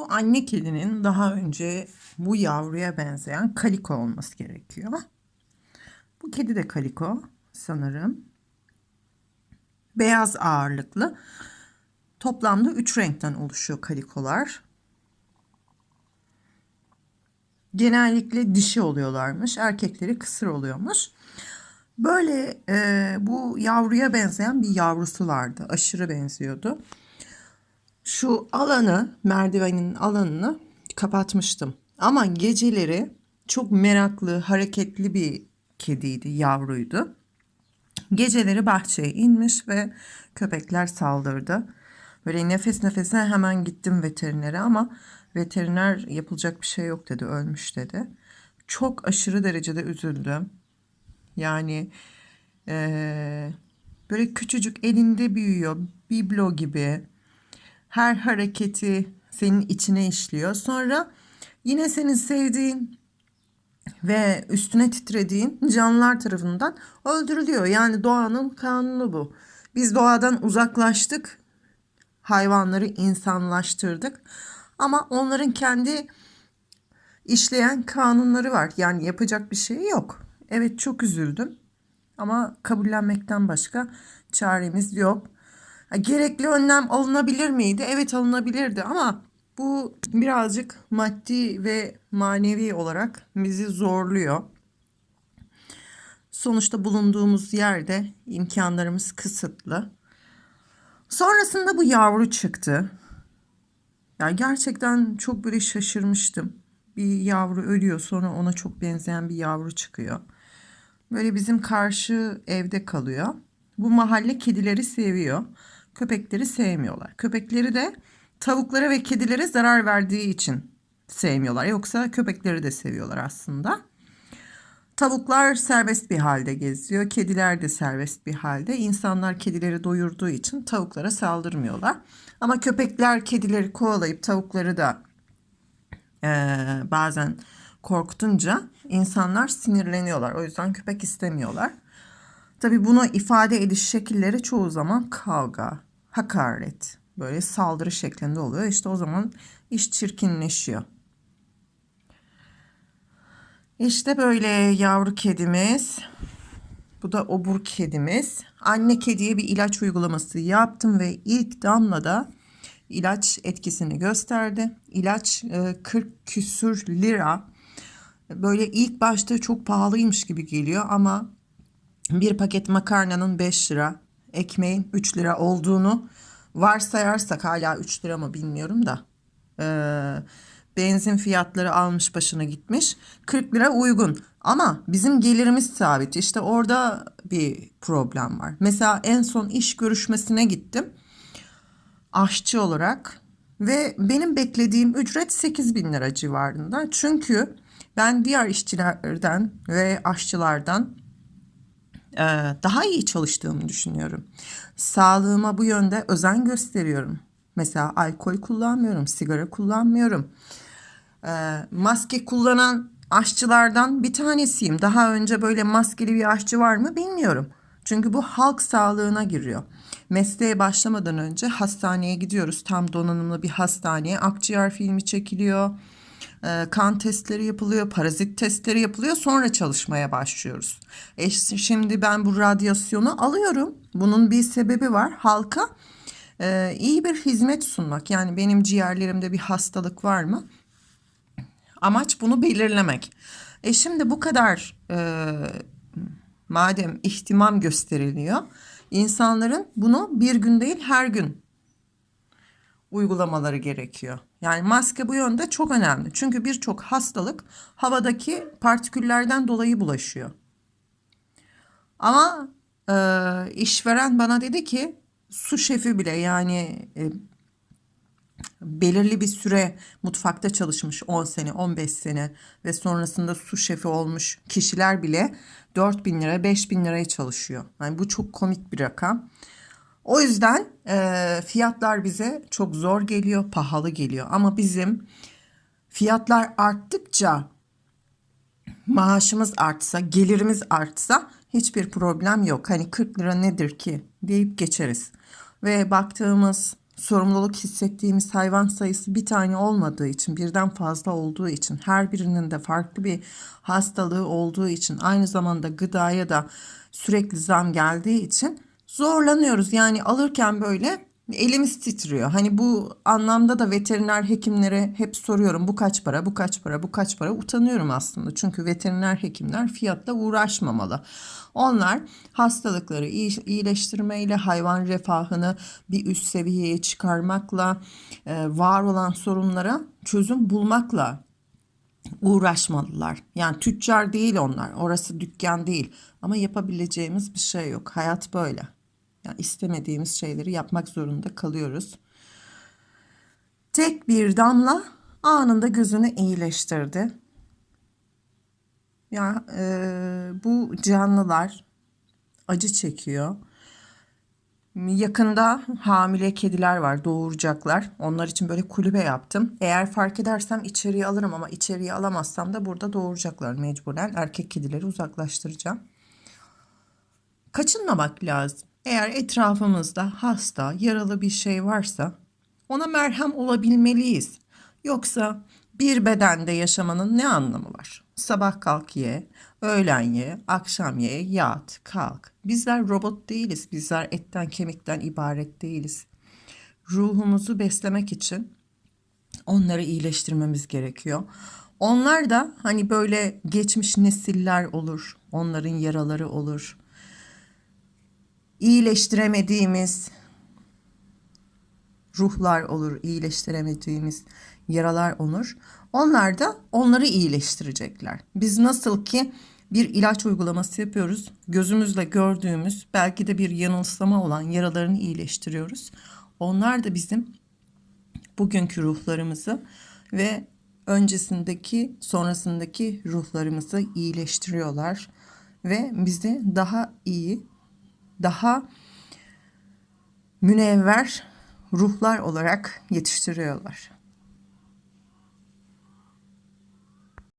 Bu anne kedinin daha önce bu yavruya benzeyen kaliko olması gerekiyor. Bu kedi de kaliko sanırım. Beyaz ağırlıklı. Toplamda 3 renkten oluşuyor kalikolar. Genellikle dişi oluyorlarmış. Erkekleri kısır oluyormuş. Böyle e, bu yavruya benzeyen bir yavrusu vardı. Aşırı benziyordu. Şu alanı, merdivenin alanını kapatmıştım. Ama geceleri çok meraklı, hareketli bir kediydi, yavruydu. Geceleri bahçeye inmiş ve köpekler saldırdı. Böyle nefes nefese hemen gittim veterinere ama veteriner yapılacak bir şey yok dedi, ölmüş dedi. Çok aşırı derecede üzüldüm. Yani eee, böyle küçücük elinde büyüyor, biblo gibi. Her hareketi senin içine işliyor. Sonra yine senin sevdiğin ve üstüne titrediğin canlılar tarafından öldürülüyor. Yani doğanın kanunu bu. Biz doğadan uzaklaştık, hayvanları insanlaştırdık. Ama onların kendi işleyen kanunları var. Yani yapacak bir şey yok. Evet çok üzüldüm. Ama kabullenmekten başka çaremiz yok. Gerekli önlem alınabilir miydi? Evet alınabilirdi ama bu birazcık maddi ve manevi olarak bizi zorluyor. Sonuçta bulunduğumuz yerde imkanlarımız kısıtlı. Sonrasında bu yavru çıktı. Ya gerçekten çok böyle şaşırmıştım. Bir yavru ölüyor sonra ona çok benzeyen bir yavru çıkıyor. Böyle bizim karşı evde kalıyor. Bu mahalle kedileri seviyor. Köpekleri sevmiyorlar. Köpekleri de tavuklara ve kedilere zarar verdiği için sevmiyorlar. Yoksa köpekleri de seviyorlar aslında. Tavuklar serbest bir halde geziyor. Kediler de serbest bir halde. İnsanlar kedileri doyurduğu için tavuklara saldırmıyorlar. Ama köpekler kedileri kovalayıp tavukları da eee, bazen korkutunca insanlar sinirleniyorlar. O yüzden köpek istemiyorlar. Tabii bunu ifade ediş şekilleri çoğu zaman kavga, hakaret, böyle saldırı şeklinde oluyor. İşte o zaman iş çirkinleşiyor. İşte böyle yavru kedimiz. Bu da obur kedimiz. Anne kediye bir ilaç uygulaması yaptım ve ilk damlada ilaç etkisini gösterdi. İlaç e, 40 küsür lira. Böyle ilk başta çok pahalıymış gibi geliyor ama bir paket makarnanın 5 lira, ekmeğin 3 lira olduğunu varsayarsak hala 3 lira mı bilmiyorum da e, benzin fiyatları almış başına gitmiş 40 lira uygun ama bizim gelirimiz sabit işte orada bir problem var. Mesela en son iş görüşmesine gittim aşçı olarak ve benim beklediğim ücret 8 bin lira civarında. Çünkü ben diğer işçilerden ve aşçılardan daha iyi çalıştığımı düşünüyorum. Sağlığıma bu yönde özen gösteriyorum. Mesela alkol kullanmıyorum, sigara kullanmıyorum. E, maske kullanan aşçılardan bir tanesiyim. Daha önce böyle maskeli bir aşçı var mı bilmiyorum. Çünkü bu halk sağlığına giriyor. Mesleğe başlamadan önce hastaneye gidiyoruz. Tam donanımlı bir hastaneye. Akciğer filmi çekiliyor. E, Kan testleri yapılıyor, parazit testleri yapılıyor. Sonra çalışmaya başlıyoruz. E şimdi ben bu radyasyonu alıyorum. Bunun bir sebebi var. Halka e, iyi bir hizmet sunmak. Yani benim ciğerlerimde bir hastalık var mı? Amaç bunu belirlemek. E şimdi bu kadar e, madem ihtimam gösteriliyor, insanların bunu bir gün değil her gün uygulamaları gerekiyor. Yani maske bu yönde çok önemli. Çünkü birçok hastalık havadaki partiküllerden dolayı bulaşıyor. Ama e, işveren bana dedi ki su şefi bile yani e, belirli bir süre mutfakta çalışmış 10 sene 15 sene ve sonrasında su şefi olmuş kişiler bile 4 bin lira 5 bin liraya çalışıyor. Yani bu çok komik bir rakam. O yüzden e, fiyatlar bize çok zor geliyor, pahalı geliyor. Ama bizim fiyatlar arttıkça maaşımız artsa, gelirimiz artsa hiçbir problem yok. Hani 40 lira nedir ki deyip geçeriz. Ve baktığımız sorumluluk hissettiğimiz hayvan sayısı bir tane olmadığı için, birden fazla olduğu için, her birinin de farklı bir hastalığı olduğu için, aynı zamanda gıdaya da sürekli zam geldiği için zorlanıyoruz. Yani alırken böyle elimiz titriyor. Hani bu anlamda da veteriner hekimlere hep soruyorum bu kaç para, bu kaç para, bu kaç para. Utanıyorum aslında. Çünkü veteriner hekimler fiyatla uğraşmamalı. Onlar hastalıkları iyi- iyileştirmeyle, hayvan refahını bir üst seviyeye çıkarmakla, e, var olan sorunlara çözüm bulmakla uğraşmalılar. Yani tüccar değil onlar. Orası dükkan değil. Ama yapabileceğimiz bir şey yok. Hayat böyle. Yani istemediğimiz şeyleri yapmak zorunda kalıyoruz. Tek bir damla anında gözünü iyileştirdi. Ya e, bu canlılar acı çekiyor. Yakında hamile kediler var doğuracaklar. Onlar için böyle kulübe yaptım. Eğer fark edersem içeriye alırım ama içeriye alamazsam da burada doğuracaklar mecburen. Erkek kedileri uzaklaştıracağım. Kaçınmamak lazım. Eğer etrafımızda hasta, yaralı bir şey varsa ona merhem olabilmeliyiz. Yoksa bir bedende yaşamanın ne anlamı var? Sabah kalk ye, öğlen ye, akşam ye, yat, kalk. Bizler robot değiliz. Bizler etten kemikten ibaret değiliz. Ruhumuzu beslemek için onları iyileştirmemiz gerekiyor. Onlar da hani böyle geçmiş nesiller olur. Onların yaraları olur. İyileştiremediğimiz ruhlar olur, iyileştiremediğimiz yaralar olur. Onlar da onları iyileştirecekler. Biz nasıl ki bir ilaç uygulaması yapıyoruz. Gözümüzle gördüğümüz belki de bir yanılsama olan yaralarını iyileştiriyoruz. Onlar da bizim bugünkü ruhlarımızı ve öncesindeki sonrasındaki ruhlarımızı iyileştiriyorlar ve bizi daha iyi, daha münevver ruhlar olarak yetiştiriyorlar.